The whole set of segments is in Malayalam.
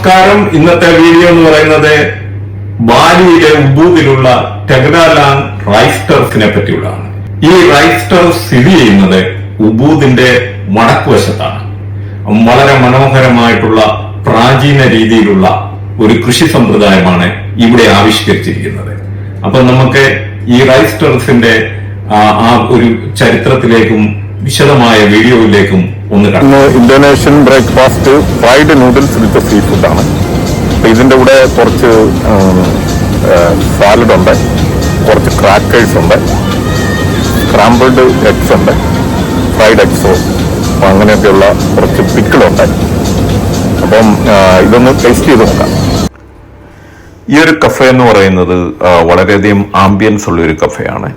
നമസ്കാരം. ഇന്നത്തെ വീഡിയോ എന്ന് പറയുന്നത് ബാലിയിലെ ഉബൂദിലുള്ള ടെഗ്രാലാങ് റൈസ്റ്റേഴ്സിനെ പറ്റിയുള്ളതാണ്. ഈ റൈസ്റ്റേഴ്സ് സ്ഥിതി ചെയ്യുന്നത് ഉബൂദിന്റെ വടക്കുവശത്താണ്. വളരെ മനോഹരമായിട്ടുള്ള പ്രാചീന രീതിയിലുള്ള ഒരു കൃഷി സമ്പ്രദായമാണ് ഇവിടെ ആവിഷ്കരിച്ചിരിക്കുന്നത്. അപ്പൊ നമുക്ക് ഈ റൈസ്റ്റേഴ്സിന്റെ ആ ഒരു ചരിത്രത്തിലേക്കും വിശദമായ വീഡിയോയിലേക്കും ഇന്ന് Indonesian breakfast fried noodles with sea ഫുഡാണ്. ആണ് ഇതിന്റെ കൂടെ കുറച്ച് സാലഡ് ഉണ്ട്. കുറച്ച് ക്രാക്കേഴ്സ് ഉണ്ട്. സ്ക്രാമ്പിൾഡ് എഗ്സ് ഉണ്ട്. ഫ്രൈഡ് എഗ്സോ അപ്പൊ അങ്ങനെയൊക്കെയുള്ള കുറച്ച് പിക്കിളുണ്ട് അപ്പം ഇതൊന്ന് ടേസ്റ്റ് ചെയ്ത് നോക്കാം. ഈ ഒരു കഫേ എന്ന് പറയുന്നത് വളരെയധികം ആംബിയൻസ് ഉള്ള ഒരു കഫേയാണ്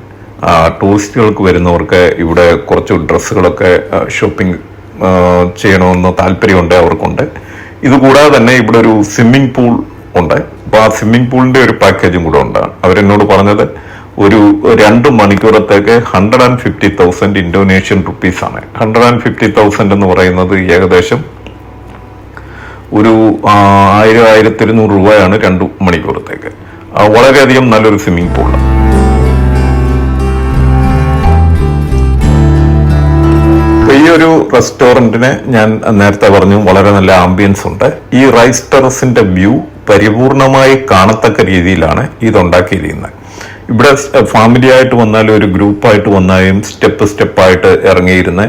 ടൂറിസ്റ്റുകൾക്ക് വരുന്നവർക്ക് ഇവിടെ കുറച്ച് ഡ്രസ്സുകളൊക്കെ ഷോപ്പിംഗ് ചെയ്യണമെന്ന് താല്പര്യമുണ്ട് അവർക്കുണ്ട്. ഇതുകൂടാതെ തന്നെ ഇവിടെ ഒരു സ്വിമ്മിംഗ് പൂൾ ഉണ്ട്. അപ്പോൾ ആ സ്വിമ്മിംഗ് പൂളിന്റെ ഒരു പാക്കേജും കൂടെ ഉണ്ട്. അവരെന്നോട് പറഞ്ഞത് ഒരു രണ്ട് മണിക്കൂറത്തേക്ക് hundred and fifty thousand Indonesian rupees ആണ്. ഹൺഡ്രഡ് ആൻഡ് ഫിഫ്റ്റി തൗസൻഡ് എന്ന് പറയുന്നത് ഏകദേശം ഒരു ആയിരം ആയിരത്തി ഇരുന്നൂറ് രൂപയാണ് രണ്ടു മണിക്കൂറത്തേക്ക്. വളരെയധികം നല്ലൊരു സ്വിമ്മിംഗ് പൂളാണ്. ഒരു റെസ്റ്റോറന്റിന് ഞാൻ നേരത്തെ പറഞ്ഞു വളരെ നല്ല ആംബിയൻസ് ഉണ്ട്. ഈ റൈസ് ടെറസിന്റെ വ്യൂ പരിപൂർണമായി കാണത്തക്ക രീതിയിലാണ് ഇതുണ്ടാക്കിയിരിക്കുന്നത്. ഇവിടെ ഫാമിലി ആയിട്ട് വന്നാലും ഒരു ഗ്രൂപ്പായിട്ട് വന്നാലും സ്റ്റെപ്പ് സ്റ്റെപ്പായിട്ട് ഇറങ്ങിയിരുന്ന്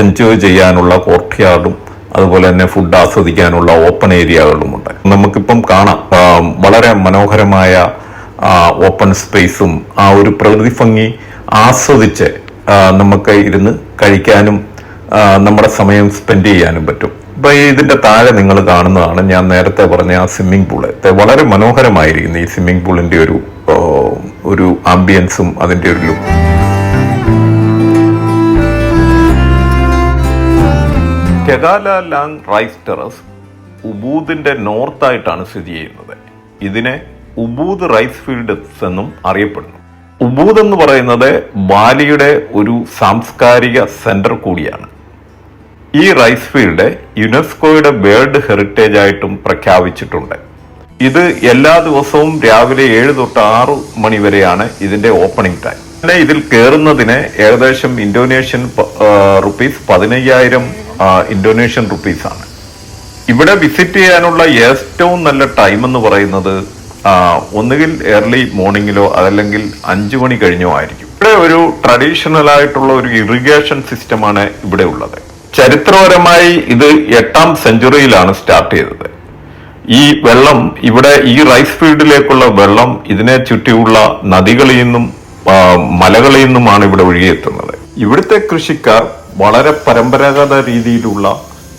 എൻജോയ് ചെയ്യാനുള്ള കോർട്ട് യാർഡും അതുപോലെ തന്നെ ഫുഡ് ആസ്വദിക്കാനുള്ള ഓപ്പൺ ഏരിയകളും ഏരിയകളുമുണ്ട് നമുക്കിപ്പം കാണാം വളരെ മനോഹരമായ ഓപ്പൺ സ്പേസും ആ ഒരു പ്രകൃതി ഭംഗി ആസ്വദിച്ച് നമുക്ക് ഇരുന്ന് കഴിക്കാനും നമ്മുടെ സമയം സ്പെൻഡ് ചെയ്യാനും പറ്റും. ഇപ്പൊ ഈ ഇതിന്റെ താഴെ നിങ്ങൾ കാണുന്നതാണ് ഞാൻ നേരത്തെ പറഞ്ഞ ആ സ്വിമ്മിംഗ് പൂൾ വളരെ മനോഹരമായിരിക്കുന്നു ഈ സ്വിമ്മിംഗ് പൂളിന്റെ ഒരു ഒരു ആംബിയൻസും അതിന്റെ ഒരു ലുക്ക് കെഗാലാങ് റൈസ് ടെറസ് ഉബൂദിന്റെ നോർത്തായിട്ടാണ് സ്ഥിതി ചെയ്യുന്നത്. ഇതിനെ ഉബൂദ് റൈസ് ഫീൽഡ് എന്നും അറിയപ്പെടുന്നു. ഉബൂദ് എന്ന് പറയുന്നത് ബാലിയുടെ ഒരു സാംസ്കാരിക സെന്റർ കൂടിയാണ്. ഈ റൈസ് ഫീൽഡ് യുനെസ്കോയുടെ വേൾഡ് ഹെറിറ്റേജ് ആയിട്ടും പ്രഖ്യാപിച്ചിട്ടുണ്ട്. ഇത് എല്ലാ ദിവസവും രാവിലെ ഏഴ് തൊട്ട് ആറ് മണി വരെയാണ് ഇതിന്റെ ഓപ്പണിംഗ് ടൈം പിന്നെ ഇതിൽ കയറുന്നതിന് ഏകദേശം ഇന്തോനേഷ്യൻ റുപ്പീസ് പതിനയ്യായിരം ഇന്തോനേഷ്യൻ റുപ്പീസ് ആണ്. ഇവിടെ വിസിറ്റ് ചെയ്യാനുള്ള ഏറ്റവും നല്ല ടൈം എന്ന് പറയുന്നത് ഒന്നുകിൽ ഏർലി മോർണിംഗിലോ അതല്ലെങ്കിൽ അഞ്ചു മണി കഴിഞ്ഞോ ആയിരിക്കും. ഇവിടെ ഒരു ട്രഡീഷണൽ ആയിട്ടുള്ള ഒരു ഇറിഗേഷൻ സിസ്റ്റമാണ് ഇവിടെ ഉള്ളത്. ചരിത്രപരമായി ഇത് എട്ടാം സെഞ്ചുറിയിലാണ് സ്റ്റാർട്ട് ചെയ്തത്. ഈ വെള്ളം ഇവിടെ ഈ റൈസ് ഫീൽഡിലേക്കുള്ള വെള്ളം ഇതിനെ ചുറ്റിയുള്ള നദികളിൽ നിന്നും മലകളിൽ നിന്നുമാണ് ഇവിടെ ഒഴുകിയെത്തുന്നത്. ഇവിടുത്തെ കൃഷിക്കാർ വളരെ പരമ്പരാഗത രീതിയിലുള്ള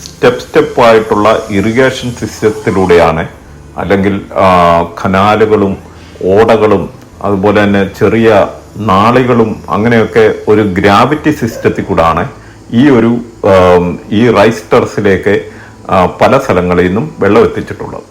സ്റ്റെപ്പ് സ്റ്റെപ്പ് ആയിട്ടുള്ള ഇറിഗേഷൻ സിസ്റ്റത്തിലൂടെയാണ് അല്ലെങ്കിൽ കനാലുകളും ഓടകളും അതുപോലെ തന്നെ ചെറിയ നാളികളും അങ്ങനെയൊക്കെ ഒരു ഗ്രാവിറ്റി സിസ്റ്റത്തിൽ കൂടാണ് ഈ ഒരു ഈ റൈസ് ടെറസിലേക്ക് പല സ്ഥലങ്ങളിൽ നിന്നും വെള്ളം എത്തിച്ചിട്ടുള്ളത്.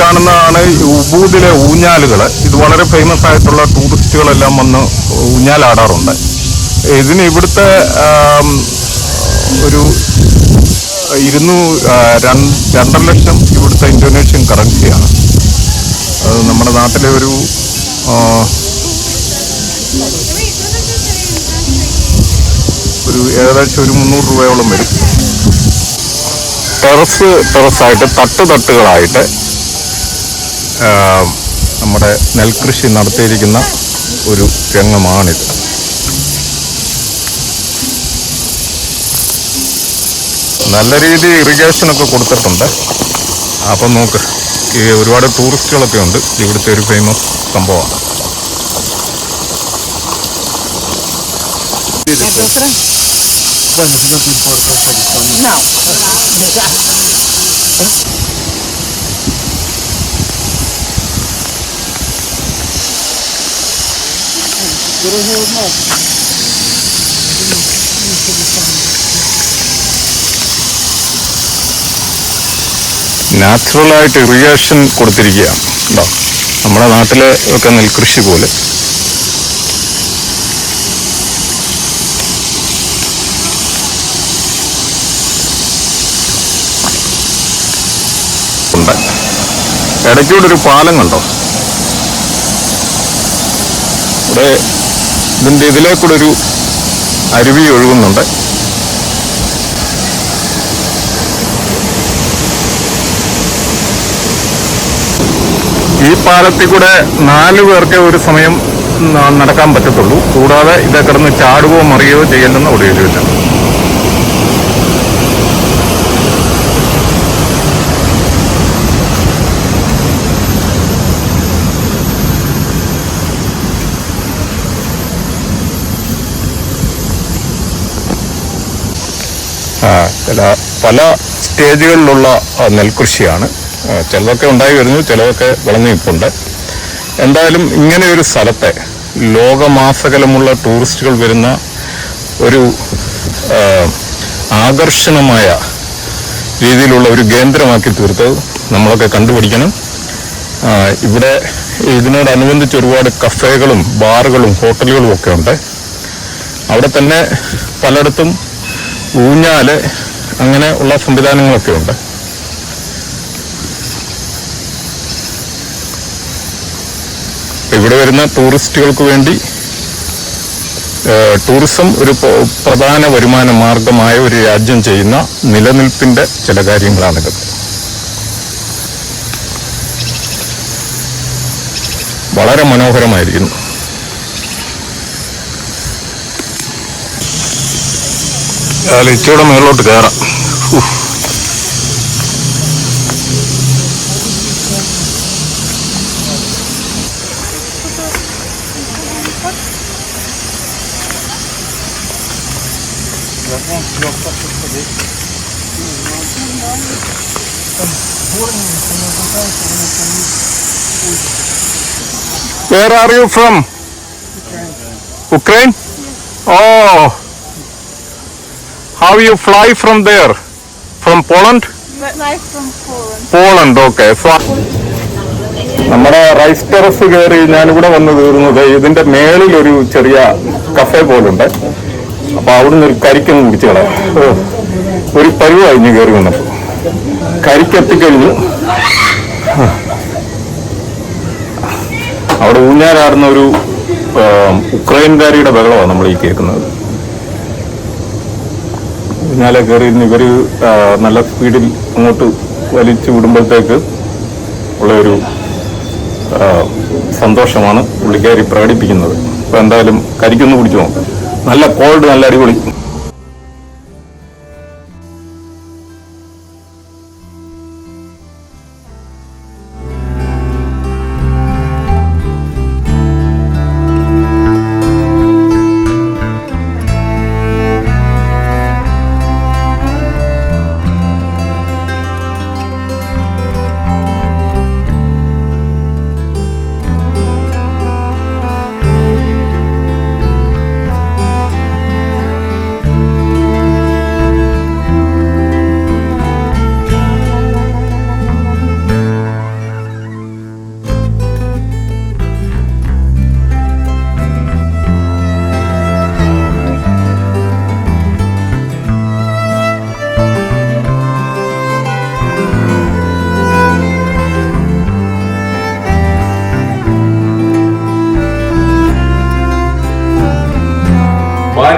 കാണുന്നതാണ് ഉബൂദിലെ ഊഞ്ഞാലുകൾ ഇത് വളരെ ഫേമസ് ആയിട്ടുള്ള ടൂറിസ്റ്റുകളെല്ലാം വന്ന് ഊഞ്ഞാലാടാറുണ്ട്. ഇതിന് ഇവിടുത്തെ ഒരു ഇരുന്നൂ രണ്ടര ലക്ഷം ഇവിടുത്തെ ഇന്തോനേഷ്യൻ കറൻസിയാണ് അത് നമ്മുടെ നാട്ടിലെ ഒരു ഒരു ഏകദേശം ഒരു മുന്നൂറ് രൂപയോളം വരും. ടെറസ് ടെറസായിട്ട് തട്ട് തട്ടുകളായിട്ട് നമ്മുടെ നെൽകൃഷി നടത്തിയിരിക്കുന്ന ഒരു രംഗമാണിത്. നല്ല രീതിയിൽ ഇറിഗേഷൻ ഒക്കെ കൊടുത്തിട്ടുണ്ട്. അപ്പം നോക്ക് ഈ ഒരുപാട് ടൂറിസ്റ്റുകളൊക്കെ ഉണ്ട്. ഇവിടുത്തെ ഒരു ഫേമസ് സംഭവമാണ്. നാച്ചുറലായിട്ട് ഇറിഗേഷൻ കൊടുത്തിരിക്കുകയാണ് ഉണ്ടോ? നമ്മുടെ നാട്ടിലെ ഒക്കെ നെൽകൃഷി പോലെ. ഉണ്ട്. ഇടയ്ക്കൂടെ ഒരു പാലം കണ്ടോ? ഇവിടെ ഇതിന്റെ ഇതിലേക്കൂടെ ഒരു അരുവി ഒഴുകുന്നുണ്ട്. ഈ പാലത്തിൽ കൂടെ നാല് പേർക്ക് ഒരു സമയം നടക്കാൻ പറ്റത്തുള്ളൂ. കൂടാതെ ഇതേ കിടന്ന് ചാടുകയോ മറിയോ ചെയ്യലെന്ന് ഒടുവിലില്ല പല സ്റ്റേജുകളിലുള്ള നെൽകൃഷിയാണ്. ചിലതൊക്കെ ഉണ്ടായി വരുന്നു ചിലതൊക്കെ വിളഞ്ഞു നിൽപ്പുണ്ട്. എന്തായാലും ഇങ്ങനെ ഒരു സ്ഥലത്തെ ലോകമാസകലമുള്ള ടൂറിസ്റ്റുകൾ വരുന്ന ഒരു ആകർഷണമായ രീതിയിലുള്ള ഒരു കേന്ദ്രമാക്കി തീർത്തത് നമ്മളൊക്കെ കണ്ടുപിടിക്കണം. ഇവിടെ ഇതിനോടനുബന്ധിച്ച് ഒരുപാട് കഫേകളും ബാറുകളും ഹോട്ടലുകളും ഒക്കെ ഉണ്ട്. അവിടെ തന്നെ പലയിടത്തും ഊഞ്ഞാൽ അങ്ങനെ ഉള്ള സംവിധാനങ്ങളൊക്കെ ഉണ്ട്. ഇവിടെ വരുന്ന ടൂറിസ്റ്റുകൾക്ക് വേണ്ടി ടൂറിസം ഒരു പ്രധാന വരുമാന മാർഗമായ ഒരു രാജ്യം ചെയ്യുന്ന നിലനിൽപ്പിന്റെ ചില കാര്യങ്ങളാണിത്. വളരെ മനോഹരമായിരിക്കുന്നു. ഇച്ചിയുടെ മേളിലോട്ട് കയറാം Where are you from? Ukraine? Oh, how you fly from there? From Poland? But life from Poland. Poland okay നമ്മുടെ റൈസ് ടെറസ് കയറി ഞാനിവിടെ വന്ന് തീർന്നത് ഇതിന്റെ മേളിൽ ഒരു ചെറിയ കഫേ പോലുണ്ട് അപ്പൊ അവിടുന്ന് ഒരു കരിക്കൊന്ന് കുടിച്ചു കളയാം ഒരു പരിവ് കഴിഞ്ഞ് കയറി വന്നപ്പോ കരിക്കെത്തിക്കഴിഞ്ഞു അവിടെ ഊഞ്ഞാലാടുന്ന ഒരു ഉക്രൈൻകാരിയുടെ ബഹളമാണ് നമ്മൾ ഈ കേൾക്കുന്നത് ഊഞ്ഞാലെ കയറി ഇവർ നല്ല സ്പീഡിൽ അങ്ങോട്ട് വലിച്ചു വിടുമ്പോഴത്തേക്ക് ഉള്ളൊരു സന്തോഷമാണ് പുള്ളിക്കാരി പ്രകടിപ്പിക്കുന്നത്. അപ്പോൾ എന്തായാലും കരിക്കൊന്ന് കുടിച്ചു നോക്കാം. നല്ല കോൾഡ് നല്ല അടിപൊളി.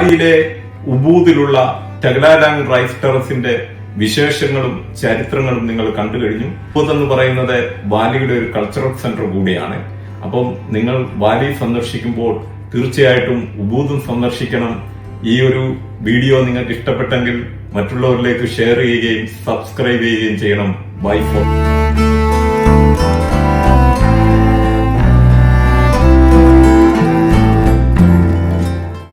ബാലിയിലെ ഉബൂദിലുള്ള ടെഗ്ലാലാങ് റൈസ് ടെറസിന്റെ വിശേഷങ്ങളും ചരിത്രങ്ങളും നിങ്ങൾ കണ്ടു കഴിഞ്ഞു. ഉബൂദ് എന്ന് പറയുന്നത് ബാലിയുടെ ഒരു കൾച്ചറൽ സെന്റർ കൂടിയാണ്. അപ്പം നിങ്ങൾ ബാലി സന്ദർശിക്കുമ്പോൾ തീർച്ചയായിട്ടും ഉബൂദും സന്ദർശിക്കണം. ഈ ഒരു വീഡിയോ നിങ്ങൾക്ക് ഇഷ്ടപ്പെട്ടെങ്കിൽ മറ്റുള്ളവരിലേക്ക് ഷെയർ ചെയ്യുകയും സബ്സ്ക്രൈബ് ചെയ്യുകയും ചെയ്യണം. By four